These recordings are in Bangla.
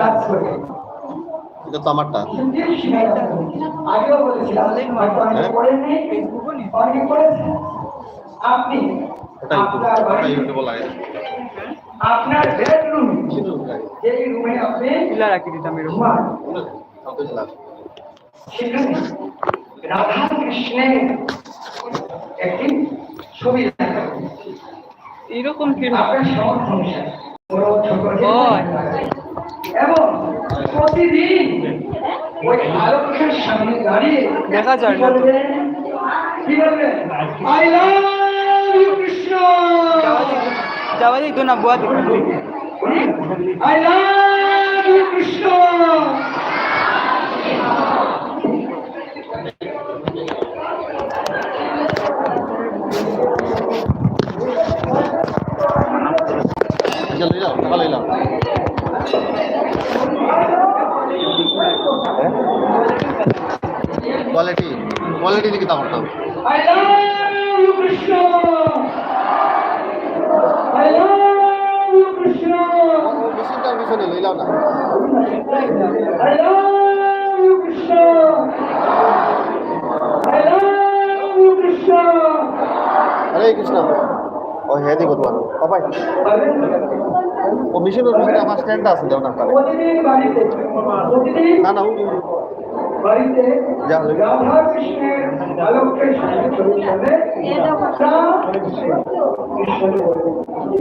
কাজ করে। এটা তো আমারটা। আগেও বলেছিলাম অনেকে আপনি আপনার হয়। আপনার বেডরুম যে রুমে আপনি ইলা রাখি দিতাম এরকম ঘুমান। সেখানে রাধা কৃষ্ণের একটি ছবি এরকম কি আপনার সমর্থন ছোট। এবং প্রতিদিন ওই আলোকের সামনে দাঁড়িয়ে দেখা যায় না তো। কি বলবেন? আই লাভ ইউ কৃষ্ণ যাওয়া দিত না বুয়া I love you Krishna love you, Krishna. I love you, Krishna. Hare Krishna ও হ্যাঁ দিকে তোমার বাবাই ও মেশিনের পিছনে আমার স্ট্যান্ড আছে দেও না না না বাড়িতে রাধা কৃষ্ণের সামনে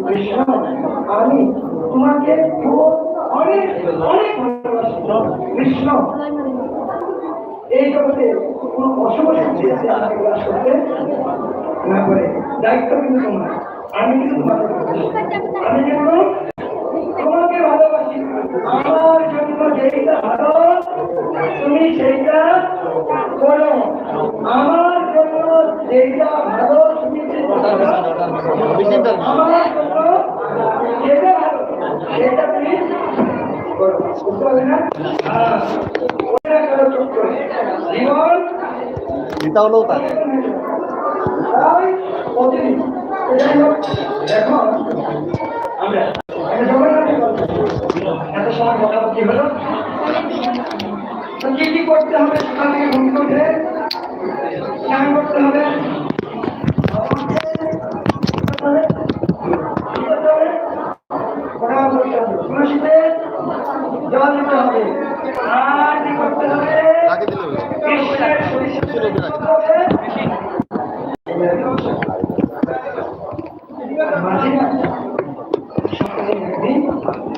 কৃষ্ণ আমি তোমাকে অনেক অনেক কৃষ্ণ এই জগতে কোনো শক্তি আছে আমাকে করতে না করে। দায়িত্ব কিন্তু তোমার। আমি কিন্তু তোমাকে আমি কিন্তু আমার জন্য যেটা ভালো তুমি সেইটা করো। আমার জন্য যেটা ভালো তুমি আমার জন্য যেটা ভালো সেটা তুমি করো। বুঝতে না? জীবন এখন আমরা একটা জগন্নাথের গল্প শুনি। এত সময় বকাবকি হলো তো কি কি করতে হবে সকাল থেকে ঘুম থেকে উঠে স্নান করতে হবে প্রণাম করতে হবে তুলসীতে জল দিতে হবে আর কি করতে হবে রাখি দিলে হলো। কৃষ্ণের সরিষা মেশিনের উপরে রাখি করতে হবে মাঝে না সপ্তাহে একদিন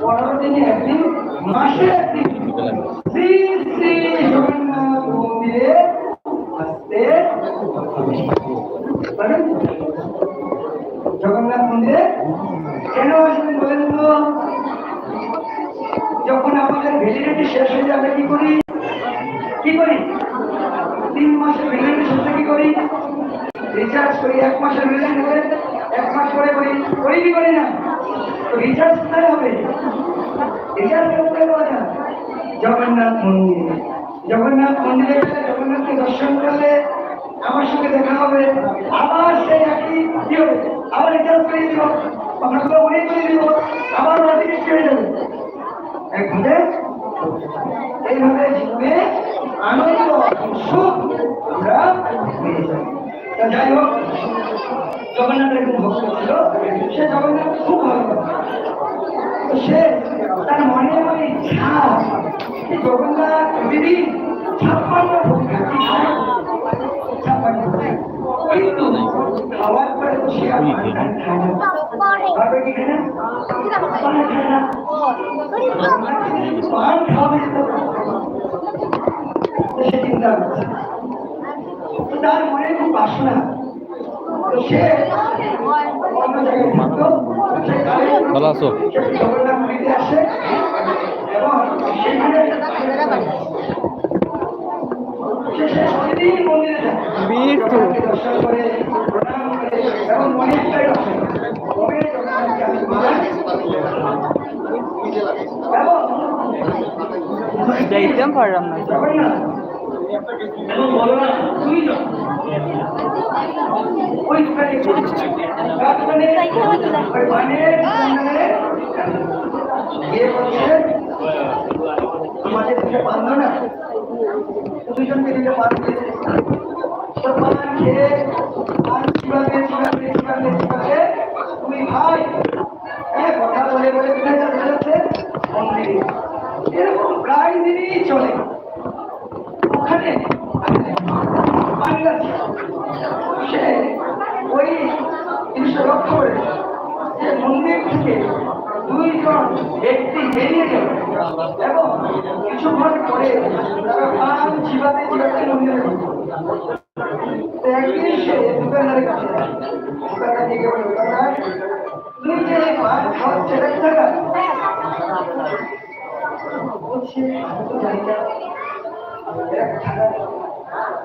পনেরো দিনে একদিন মাসে একদিন শ্রী শ্রী জগন্নাথ মন্দিরে আসতে পারেন? জগন্নাথ মন্দিরে কেন আসবেন বলেন তো যখন আমাদের ভ্যালিডিটি শেষ হয়ে যাবে কি করি কি করি তিন মাসের ভ্যালিডিটি শেষে কি করি রিচার্জ করি এক মাসের ভ্যালিডিটি করে এক মাস করে করি করি কি করি না তো রিচার্জ কোথায় হবে রিচার্জ কোথায় পাওয়া যায় জগন্নাথ মন্দিরে জগন্নাথ মন্দিরে গেলে জগন্নাথকে দর্শন করলে আমার সঙ্গে দেখা হবে। আবার সেই একই হবে আবার রিচার্জ করে দিব আপনাকে মনে করে দিব, আবার নোটিফিকেশন হয়ে যাবে একভাবে এইভাবে জীবনে আনন্দ, সুখ আমরা যাই। হোক, জগন্নাথের একজন ভক্ত ছিল, সে জগন্নাথ খুব ভালো সে তার মনে মনে ইচ্ছা জগন্নাথ প্রতিদিন ছাপ্পান্ন ভোগ কিন্তু খাওয়ার পরে সে। ভাবে কি? পান পান সে চিন্তা করছে। তার মনে খুব বাসনা। ভালো আছো? যাইতাম পারলাম না আমাদের দিকে পারল না দুইজনকে দিলে পারবে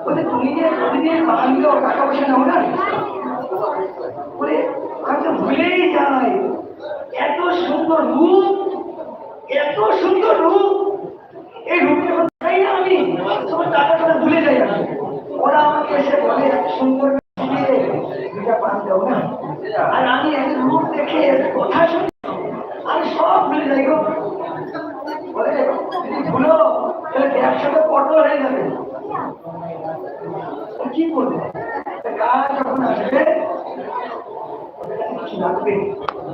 বলে, তুমি যে প্রতিদিন বাঙালিও টাকা পয়সা নাও না? বলে, আমি ভুলেই যাই। এত সুন্দর রূপ, এত সুন্দর রূপ। এই রূপ যখন চাই না আমি, তোমার টাকা টাকা ভুলে যাই আমি। ওরা আমাকে এসে বলে এত সুন্দর দুটা পান দাও না। আর আমি এত রূপ দেখে এত কথা শুনি আমি সব ভুলে যাই গো বলে যদি ভুলো তাহলে ব্যবসাটা পটল হয়ে যাবে কি করবে কাজ যখন আসবে কিছু লাগবে টাকা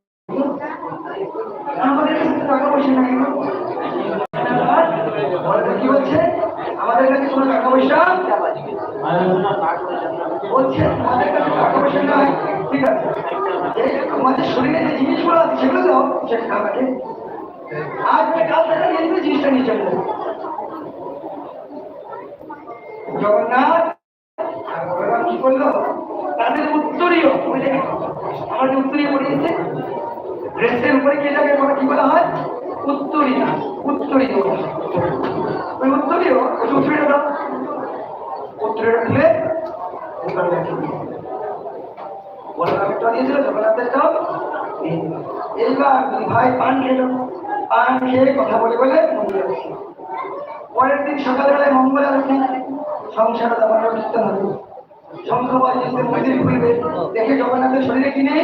আমাদের কাছে টাকা পয়সা নাই। কি বলছে? আমাদের কাছে কোনো টাকা পয়সা বলছে, আমাদের কাছে টাকা পয়সা নাই। ঠিক আছে। আমাদের শরীরে যে জিনিসগুলো আছে, সেগুলো দাও আমাকে। আজ না কাল টাকা নিয়ে জিনিসটা নিয়ে চলে। জগন্নাথ আর কি করল? তাদের উত্তরীয় যে উত্তরীয় পড়িয়েছে ড্রেসের উপরে কি লাগে বলা, কি বলা হয়? উত্তরীয় উত্তরীয় ওই উত্তরীয় ওই উত্তরীয় দাও উত্তরীয় পরের দিন সকালবেলায় মন্দির খুলবে। দেখে জগন্নাথের শরীরে কি নেই?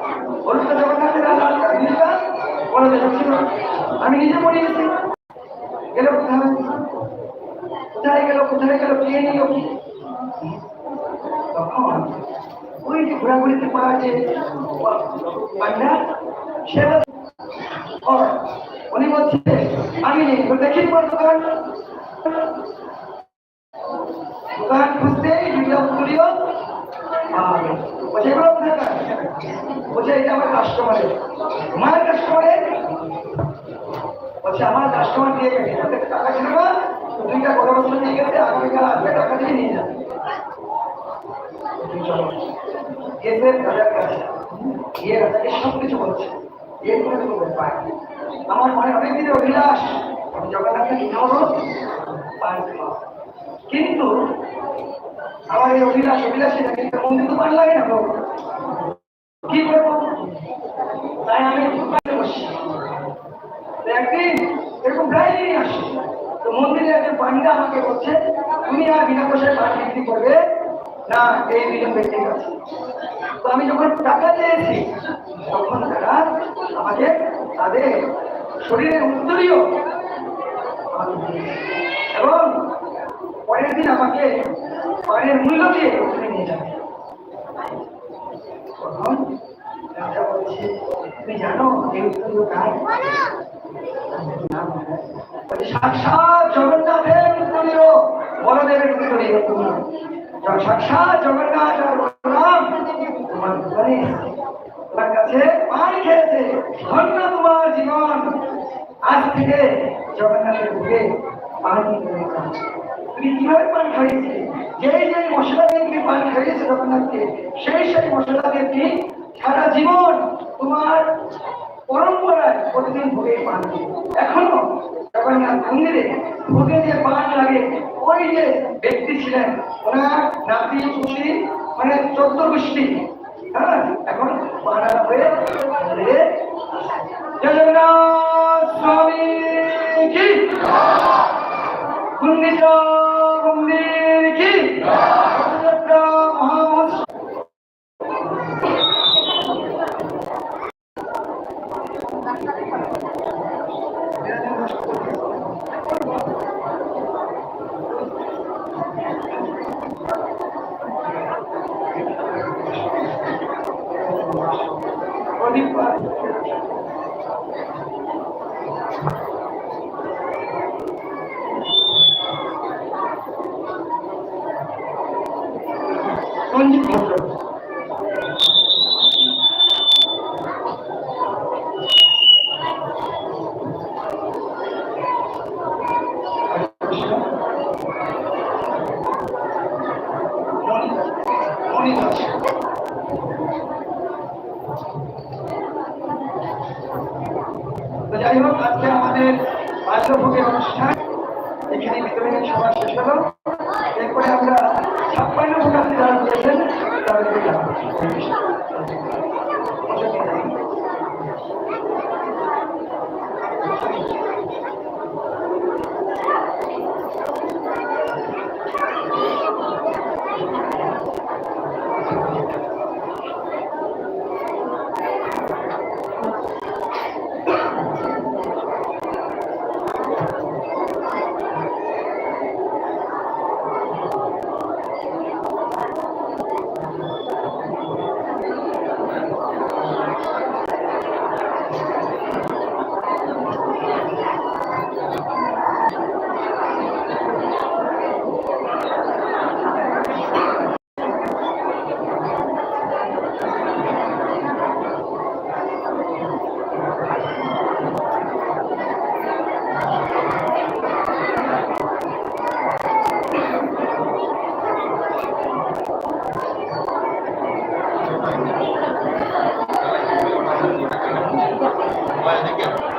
হলুদটা জগন্নাথের আর লালটা নীলটা ছিল আমি নিজে পড়িয়েছি গেল কোথায়? কোথায় গেল কোথায় গেল, কে নিল কি? তখন ওই যে ঘোরাঘুরিতে পাওয়া যে সে উনি বলছে, আমি নেই দেখি দোকান। দোকান খুঁজতেই দুইটা উত্তরীয় আর আমার কাস্টমারের বলছে, আমার কাস্টমার দিয়ে গেছে টাকা ছিল না দুইটা কথা বছর নিয়ে গেছে নিয়ে যাবে। গেছে রাজার কাছে বলছে। আমার মনে অনেক দিনের অভিলাষ। জগন্নাথকে পান কিন্তু আমার এই অভিলাষ, অভিলাষী না কিন্তু মন্দির তো পান লাগে না গো। কি করব? তাই আমি দোকানে বসি একদিন এরকম প্রায় দিনই আসে। তো মন্দিরে একজন পান্ডা আমাকে বলছে, তুমি আর বিনা পয়সায় পান বিক্রি করবে? না, এই দুজন ব্যক্তির কাছে তো আমি যখন টাকা চেয়েছি তখন তারা আমাকে তাদের শরীরের উত্তরীয় এবং পরের দিন আমাকে পানের মূল্য দিয়ে ওখানে নিয়ে যাবে। জগন্নাথ কাছে পান খেয়েছে, ধন্য তোমার জীবন। আজ থেকে জগন্নাথের বুকে পানি কীভাবে পান খাইয়েছিলে যেই যেই মশলা দিয়ে তুমি পান খাইয়েছে জগন্নাথকে সেই সেই মশলা দিয়ে সারা জীবন তোমার পরম্পরায় প্রতিদিন ভোগে পান এখনও জগন্নাথ মন্দিরে ভোগে যে পান লাগে, ওই যে ব্যক্তি ছিলেন ওনার নাতি পুতি মানে চোদ্দ গোষ্ঠী। হ্যাঁ এখন পানা হয়ে জগন্নাথ স্বামী কুন্দিত মন্দির কি রথযাত্রা পায়ে দেখেন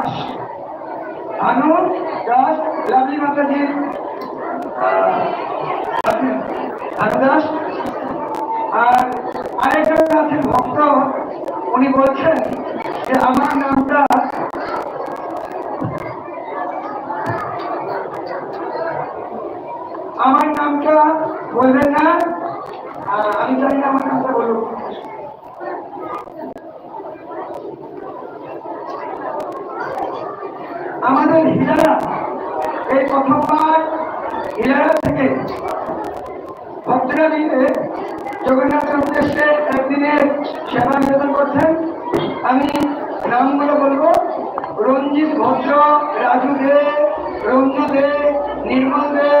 দাস ভানু দাস লাভলি মাতাজির দাস আর আরেকজন আছেন ভক্ত, উনি বলছেন যে আমার নামটা আমার নামটা বলবেন আমি নামগুলো বলব? রঞ্জিত ভদ্র রাজু দে রঞ্জু দে নির্মল দে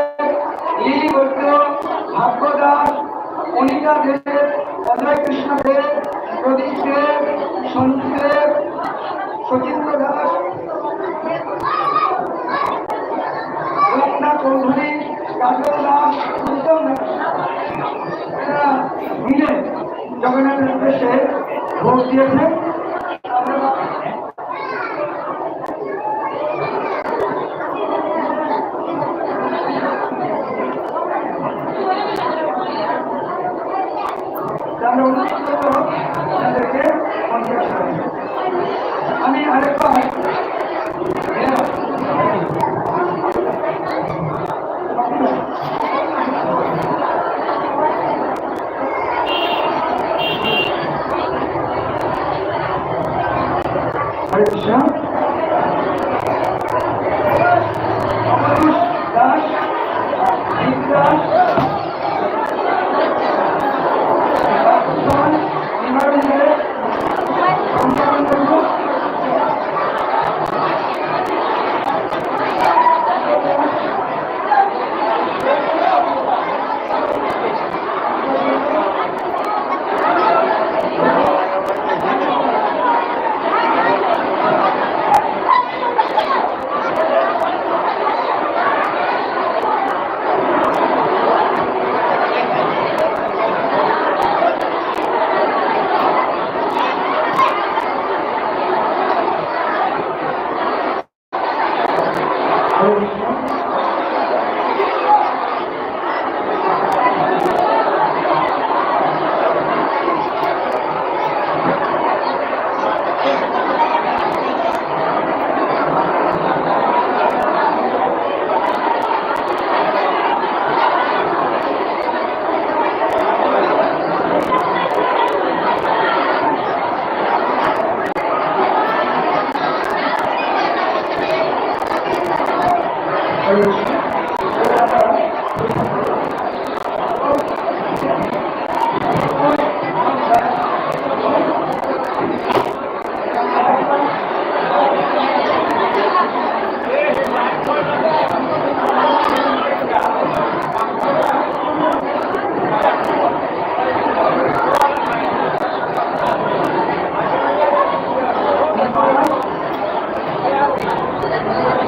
Obrigada.